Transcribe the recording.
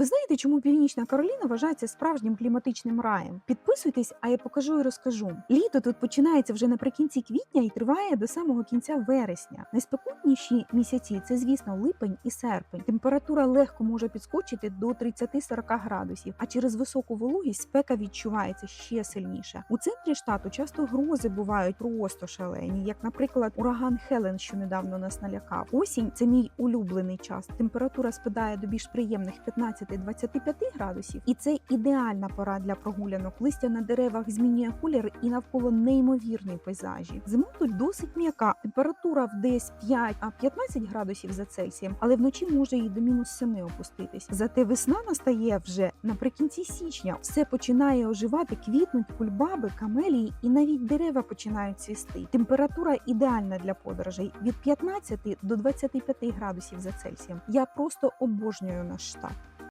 Ви знаєте, чому Північна Кароліна вважається справжнім кліматичним раєм? Підписуйтесь, а я покажу і розкажу. Літо тут починається вже наприкінці квітня і триває до самого кінця вересня. Найспекутніші місяці це, звісно, липень і серпень. Температура легко може підскочити до 30-40 градусів, а через високу вологість спека відчувається ще сильніше. У центрі штату часто грози бувають просто шалені, як, наприклад, ураган Хелен, що недавно нас налякав. Осінь це мій улюблений час. Температура спадає до більш приємних 15-25 градусів, і це ідеальна пора для прогулянок. Листя на деревах змінює колір і навколо неймовірні пейзажі. Зима тут досить м'яка. Температура в десь 5 а 15 градусів за Цельсієм, але вночі може і до мінус 7 опуститись. Зате весна настає вже наприкінці січня. Все починає оживати, квітнуть кульбаби, камелії і навіть дерева починають цвісти. Температура ідеальна для подорожей від 15 до 25 градусів за Цельсієм. Я просто обожнюю наш штат.